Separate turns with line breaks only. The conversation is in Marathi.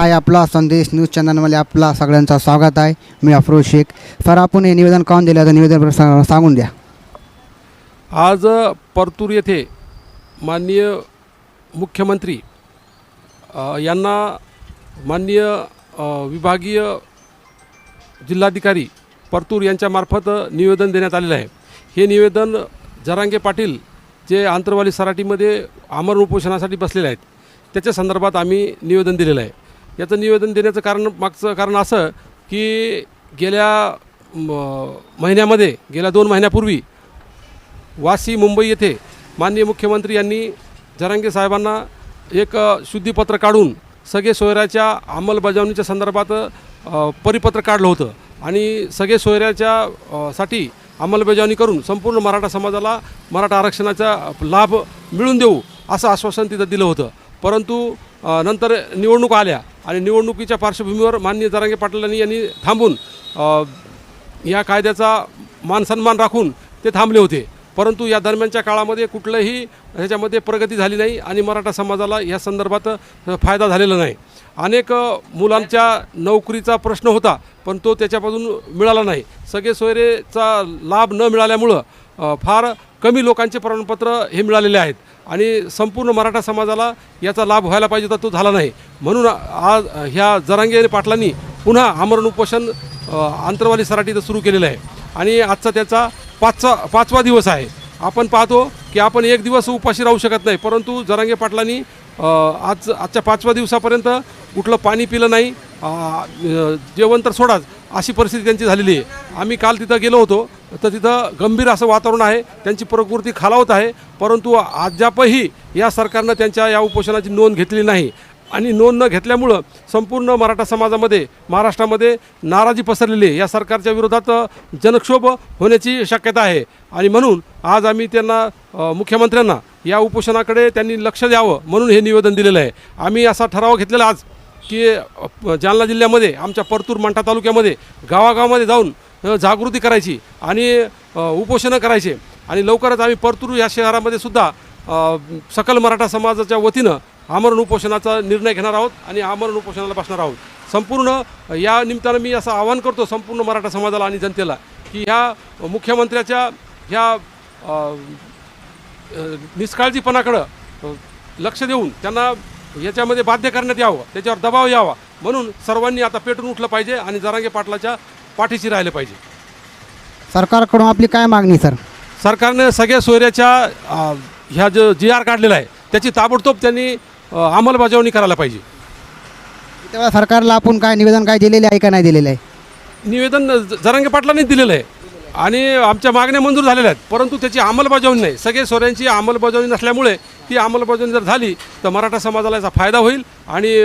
आहे आपला संदेश न्यूज चॅनलमध्ये आपला सगळ्यांचं स्वागत आहे. मी अफरोज शेख. सर आपण हे निवेदन काऊन दिलं? तर निवेदन सांगून द्या.
आज परतूर येथे माननीय मुख्यमंत्री यांना माननीय विभागीय जिल्हाधिकारी परतूर यांच्यामार्फत निवेदन देण्यात आलेलं आहे. हे निवेदन जरांगे पाटील जे आंतरवाली सराटीमध्ये आमरण उपोषणासाठी बसलेले आहेत त्याच्या संदर्भात आम्ही निवेदन दिलेलं आहे. याचं निवेदन देण्याचं कारण मागचं कारण असं की गेल्या म, महिन्यामध्ये गेल्या दोन महिन्यापूर्वी वाशी मुंबई येथे माननीय मुख्यमंत्री यांनी जरांगे साहेबांना एक शुद्धीपत्र काढून सगळे सोयऱ्याच्या अंमलबजावणीच्या संदर्भात परिपत्र काढलं होतं. आणि सगळे सोयऱ्याच्या साठी अंमलबजावणी करून संपूर्ण मराठा समाजाला मराठा आरक्षणाचा लाभ मिळून देऊ असं आश्वासन तिथं दिलं होतं. परंतु नंतर निवडणूक आल्या. आणि निवडणुकीच्या पार्श्वभूमीवर माननीय जरांगे पाटलांनी यांनी थांबून या कायद्याचा मानसन्मान राखून ते थांबले होते. परंतु या दरम्यानच्या काळामध्ये कुठलंही ह्याच्यामध्ये प्रगती झाली नाही आणि मराठा समाजाला या संदर्भात फायदा झालेला नाही. अनेक मुलांच्या नोकरीचा प्रश्न होता पण तो त्याच्यापासून मिळाला नाही. सगळे सोयरेचा लाभ न मिळाल्यामुळं फार कमी लोकांचे प्रमाणपत्र हे मिळालेले आहेत. आणि संपूर्ण मराठा समाजाला याचा लाभ व्हायला पाहिजे होता तो झाला नाही. म्हणून आज ह्या जरांगे पाटलांनी पुन्हा आमरण उपोषण आंतरवाली सराटी इथं सुरू केलेलं आहे. आणि आजचा त्याचा पाचवा पाचवा दिवस आहे. आपण पाहतो की आपण एक दिवस उपाशी राहू शकत नाही परंतु जरांगे पाटलांनी आज आजच्या पाचव्या दिवसापर्यंत कुठलं पाणी पिलं नाही जेवण तर सोडाच अशी परिस्थिती त्यांची झालेली आहे. आम्ही काल तिथं गेलो होतो तर तिथं गंभीर असं वातावरण आहे त्यांची प्रकृती खालावत आहे परंतु अद्यापही या सरकारनं त्यांच्या या उपोषणाची नोंद घेतली नाही. आणि नोंद न घेतल्यामुळं संपूर्ण मराठा समाजामध्ये महाराष्ट्रामध्ये नाराजी पसरलेली आहे. या सरकारच्या विरोधात जनक्षोभ होण्याची शक्यता आहे. आणि म्हणून आज आम्ही त्यांना मुख्यमंत्र्यांना या उपोषणाकडे त्यांनी लक्ष द्यावं म्हणून हे निवेदन दिलेलं आहे. आम्ही असा ठराव घेतलेला आज. की जालना जिल्ह्यामध्ये आमच्या परतूर मंठा तालुक्यामध्ये गावागावामध्ये जाऊन जागृती करायची आणि उपोषणं करायचे. आणि लवकरच आम्ही परतूर या शहरामध्ये सुद्धा सकल मराठा समाजाच्या वतीनं आमरण उपोषणाचा निर्णय घेणार आहोत आणि आमरण उपोषणाला बसणार आहोत. संपूर्ण या निमित्तानं मी असं आवाहन करतो संपूर्ण मराठा समाजाला आणि जनतेला की ह्या मुख्यमंत्र्याच्या ह्या निष्काळजीपणाकडं लक्ष देऊन त्यांना याच्यामध्ये बाध्य करण्यात यावं त्याच्यावर दबाव यावा. म्हणून सर्वांनी आता पेटून उठलं पाहिजे आणि जरांगे पाटलाच्या पाठीशी राहिलं पाहिजे.
सरकारकडून आपली काय मागणी सर?
सरकारने सगळ्या सोयऱ्याच्या ह्या जो जी आर काढलेला आहे त्याची ताबडतोब त्यांनी अंमलबजावणी करायला पाहिजे.
तेव्हा सरकारला आपण काय निवेदन काय दिलेले आहे का नाही दिलेलं आहे?
निवेदन जरांगे पाटलांनी दिलेलं आहे. आणि आमच्या मागण्या मंजूर झालेल्या आहेत. परंतु त्याची अंमलबजावणी नाही. सगळे सोऱ्यांची अंमलबजावणी नसल्यामुळे ती अंमलबजावणी जर झाली तर मराठा समाजाला याचा फायदा होईल आणि